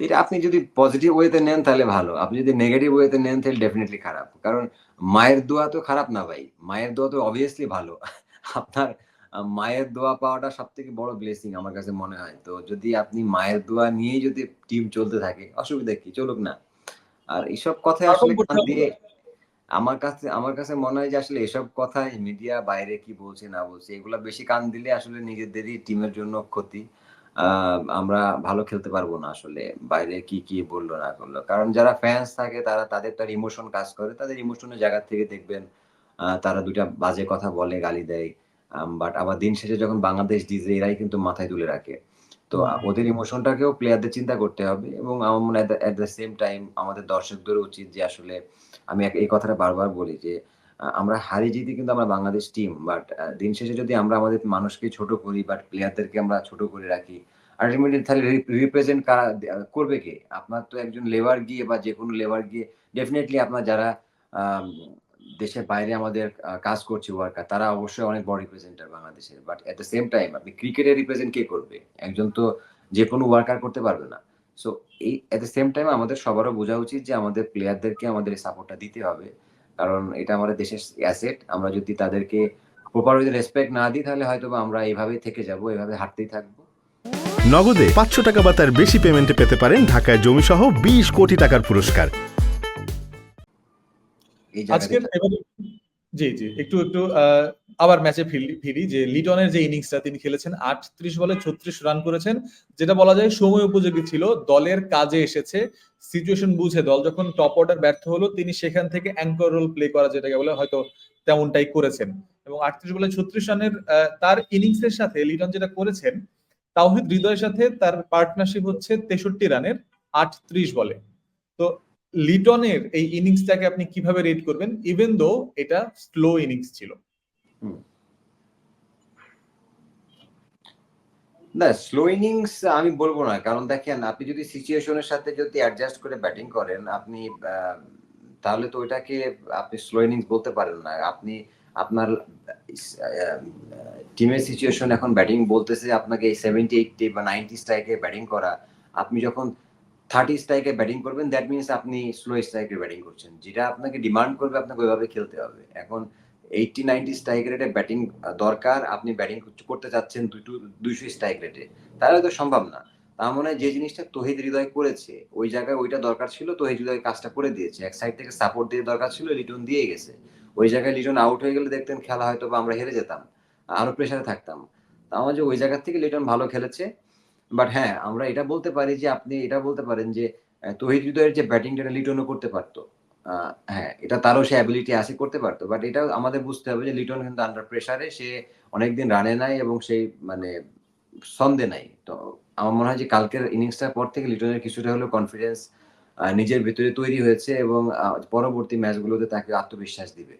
তো এটা আপনি যদি পজিটিভ ওয়েতে নেন তাহলে ভালো। আপনি যদি নেগেটিভ ওয়েতে নেন তাহলে ডেফিনেটলি খারাপ। কারণ মায়ের দোয়া তো খারাপ না ভাই। মায়ের দোয়া তো অবভিয়াসলি ভালো। আপনার মায়ের দোয়া পাওয়াটা সব থেকে বড় ব্লেসিং আমার কাছে মনে হয়। তো যদি আপনি মায়ের দোয়া নিয়েই যদি টিম চলতে থাকে অসুবিধা কি? চলুক না। আর এইসব কথায় আসলে দিয়ে আমার কাছে আমার কাছে মনে হয় যে আসলে এসব কথাই মিডিয়া বাইরে কি বলছে না বলছে এগুলা বেশি কান দিলে আসলে নিজেদেরই টিমের জন্য ক্ষতি। আমরা ভালো খেলতে পারব না আসলে। বাইরে কি কি বলল না করল। কারণ যারা ফ্যান্স থাকে, তারা, তাদের তার ইমোশন কাজ করে। তাদের ইমোশনের জায়গা থেকে দেখবেন তারা দুইটা বাজে কথা বলে, গালি দেয়। বাট আবার দিন শেষে যখন বাংলাদেশ ডিজে এরাই কিন্তু মাথায় তুলে রাখে। তো। ওদের ইমোশনটাকেও প্লেয়ারদের চিন্তা করতে হবে এবং আমার মনে হয় এট দ্য সেম টাইম আমাদের দর্শকদের উচিত যে আসলে আমি এই কথাটা বারবার বলি যে আমরা হারি জিতি কিন্তু আমরা বাংলাদেশ টিম বাট দিন শেষে যদি আমরা আমাদের মানুষকে ছোট করি বাট প্লেয়ারদেরকে আমরা ছোট করে রাখি আলটিমেটলি তাহলে রিপ্রেজেন্ট কারা করবে কে? আপনার তো একজন লেবার গিয়ে বা যে কোনো লেবার গিয়ে ডেফিনেটলি আপনার যারা দেশের বাইরে আমাদের কাজ করছে ওয়ার্কার তারা অবশ্যই অনেক বড় রিপ্রেজেন্টার বাংলাদেশের but at the same time আপনি ক্রিকেটে রিপ্রেজেন্ট কে করবে? একজন তো যে কোনো ওয়ার্কার করতে পারবে না। সো এই এট দ্য সেম টাইম আমাদের সবারও বোঝা উচিত যে আমাদের প্লেয়ারদেরকে আমাদের এই সাপোর্টটা দিতে হবে। কারণ এটা আমাদের দেশের অ্যাসেট আমরা যদি তাদেরকে প্রপার যদি রেসপেক্ট না দিই তাহলে হয়তো আমরা এইভাবেই থেকে যাব এইভাবে হাঁটতেই থাকব। নগদে পাঁচশো টাকা বা তার বেশি পেমেন্টে পেতে পারেন ঢাকায় জমি সহ বিশ কোটি টাকার পুরস্কার। আজকের জি জি একটু একটু আহ, আবার ম্যাচে ফিরি যে লিটনের যে ইনিংসটা তিনি খেলেছেন, আটত্রিশ বলে ছত্রিশ রান করেছেন, যেটা বলা যায় সময় উপযোগী ছিল। দলের কাজে এসেছে সিচুয়েশন বুঝে দল যখন টপ অর্ডার ব্যর্থ হলো, তিনি সেখান থেকে অ্যাঙ্কর রোল প্লে করা যেটাকে বলে হয়তো তেমনটাই করেছেন। এবং আটত্রিশ বলে ছত্রিশ রানের তার ইনিংসের সাথে লিটন যেটা করেছেন, তাওহিদ হৃদয়ের সাথে তার পার্টনারশিপ হচ্ছে তেষট্টি রানের আটত্রিশ বলে। তো লিটনের এই ইনিংসটাকে আপনি কীভাবে রেট করবেন? ইভেন দো এটা স্লো ইনিংস ছিল। না স্লো ইনিংস আমি বলব না। কারণ দেখেন, আপনি যদি সিচুয়েশনের সাথে যদি অ্যাডজাস্ট করে ব্যাটিং করেন, আপনি তাহলে তো ওইটাকে আপনি স্লো ইনিংস বলতে পারেন না। আপনি আপনার টিমের সিচুয়েশন এখন ব্যাটিং বলতেছে আপনাকে সেভেন্টি এইটটি বা নাইনটি স্ট্রাইকে ব্যাটিং করা। আপনি যখন থার্টি স্ট্রাইকে ব্যাটিং করবেন দ্যাট মিনস আপনি স্লো স্ট্রাইকে ব্যাটিং করছেন। যেটা আপনাকে ডিমান্ড করবে, আপনাকে ওইভাবে খেলতে হবে। এখন এইটটি নাইনটি স্ট্রাইক রেটে ব্যাটিং দরকার, আপনি ব্যাটিং করতে চাচ্ছেন দুটো দুইশো স্ট্রাইক রেটে তাহলে তো সম্ভব না। তার মনে যে জিনিসটা তহিদ হৃদয় করেছে, ওই জায়গায় ওইটা দরকার ছিল, তহিদ হৃদয় কাজটা করে দিয়েছে। এক সাইড থেকে সাপোর্ট দিয়ে দরকার ছিল লিটন দিয়ে গেছে। ওই জায়গায় লিটন আউট হয়ে গেলে দেখতেন খেলা হয়তো বা আমরা হেরে যেতাম, আরও প্রেশারে থাকতাম। আমার যে ওই জায়গা থেকে লিটন ভালো খেলেছে। বাট হ্যাঁ আমরা এটা বলতে পারি যে আপনি এটা বলতে পারেন যে তহিদ হৃদয়ের যে ব্যাটিংটা লিটনও করতে পারতো। হ্যাঁ এটা তারও সে অ্যাবিলিটি আছে করতে পারতো। বাট এটা আমাদের বুঝতে হবে যে লিটন কিন্তু আন্ডার প্রেশারে সে অনেকদিন রানে নাই এবং সেই মানে সন্দে নাই। তো আমার মনে হয় যে কালকের ইনিংসটার পর থেকে লিটনের কিছুটা হলেও কনফিডেন্স নিজের ভিতরে তৈরি হয়েছে এবং পরবর্তী ম্যাচগুলোতে তাকে আত্মবিশ্বাস দিবে।